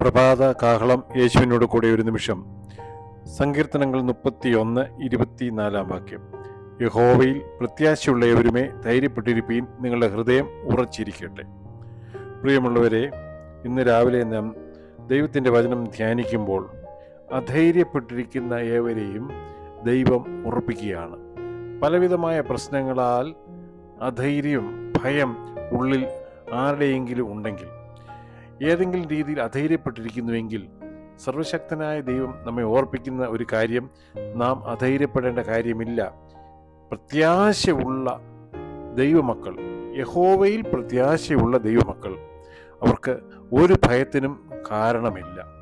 പ്രഭാത കാഹളം യേശുവിനോട് കൂടെ ഒരു നിമിഷം. സങ്കീർത്തനങ്ങൾ മുപ്പത്തിയൊന്ന് ഇരുപത്തിനാലാം വാക്യം. യഹോവയിൽ പ്രത്യാശയുള്ളവരുമേ ധൈര്യപ്പെട്ടിരിപ്പീൻ നിങ്ങളുടെ ഹൃദയം ഉറച്ചിരിക്കട്ടെ. പ്രിയമുള്ളവരെ ഇന്ന് രാവിലെ നാം ദൈവത്തിന്റെ വചനം ധ്യാനിക്കുമ്പോൾ അധൈര്യപ്പെട്ടിരിക്കുന്ന ഏവരെയും ദൈവം ഉറപ്പിക്കുകയാണ്. പലവിധമായ പ്രശ്നങ്ങളാൽ അധൈര്യം ഭയം ഉള്ളിൽ ആരുടെയെങ്കിലും ഉണ്ടെങ്കിൽ ഏതെങ്കിലും രീതിയിൽ അധൈര്യപ്പെട്ടിരിക്കുന്നുവെങ്കിൽ സർവശക്തനായ ദൈവം നമ്മെ ഓർപ്പിക്കുന്ന ഒരു കാര്യം നാം അധൈര്യപ്പെടേണ്ട കാര്യമില്ല. പ്രത്യാശയുള്ള ദൈവമക്കൾ യഹോവയിൽ പ്രത്യാശയുള്ള ദൈവമക്കൾ അവർക്ക് ഒരു ഭയത്തിനും കാരണമില്ല.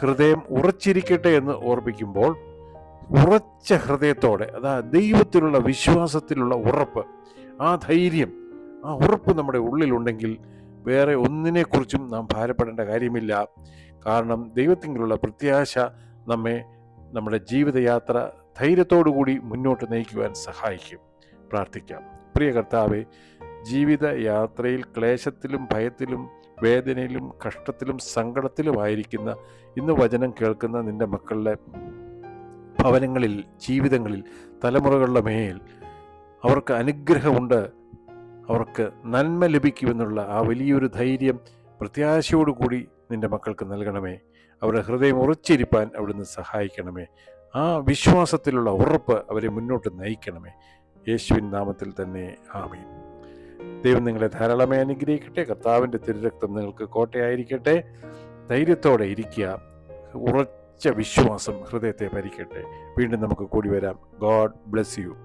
ഹൃദയം ഉറച്ചിരിക്കട്ടെ എന്ന് ഓർപ്പിക്കുമ്പോൾ ഉറച്ച ഹൃദയത്തോടെ അതാ ദൈവത്തിലുള്ള വിശ്വാസത്തിലുള്ള ഉറപ്പ് ആ ധൈര്യം ആ ഉറപ്പ് നമ്മുടെ ഉള്ളിലുണ്ടെങ്കിൽ വേറെ ഒന്നിനെക്കുറിച്ചും നാം ഭാരപ്പെടേണ്ട കാര്യമില്ല. കാരണം ദൈവത്തിങ്കിലുള്ള പ്രത്യാശ നമ്മെ നമ്മുടെ ജീവിതയാത്ര ധൈര്യത്തോടുകൂടി മുന്നോട്ട് നയിക്കുവാൻ സഹായിക്കും. പ്രാർത്ഥിക്കാം. പ്രിയ കർത്താവെ ജീവിതയാത്രയിൽ ക്ലേശത്തിലും ഭയത്തിലും വേദനയിലും കഷ്ടത്തിലും സങ്കടത്തിലുമായിരിക്കുന്ന ഇന്ന് വചനം കേൾക്കുന്ന നിന്റെ മക്കളുടെ ഭവനങ്ങളിൽ ജീവിതങ്ങളിൽ തലമുറകളുടെ മേൽ അവർക്ക് അനുഗ്രഹമുണ്ട് അവർക്ക് നന്മ ലഭിക്കുമെന്നുള്ള ആ വലിയൊരു ധൈര്യം പ്രത്യാശയോടുകൂടി നിന്റെ മക്കൾക്ക് നൽകണമേ. അവരുടെ ഹൃദയം ഉറച്ചിരിപ്പാൻ അവിടുന്ന് സഹായിക്കണമേ. ആ വിശ്വാസത്തിലുള്ള ഉറപ്പ് അവരെ മുന്നോട്ട് നയിക്കണമേ. യേശുവിൻ നാമത്തിൽ തന്നെ ആമീൻ. ദൈവം നിങ്ങളെ ധാരാളമായി അനുഗ്രഹിക്കട്ടെ. കർത്താവിന്റെ തിരുരക്തം നിങ്ങൾക്ക് കോട്ടയായിരിക്കട്ടെ. ധൈര്യത്തോടെ ഇരിക്കുക. ഉറച്ച വിശ്വാസം ഹൃദയത്തെ ഭരിക്കട്ടെ. വീണ്ടും നമുക്ക് കൂടി വരാം. God bless you.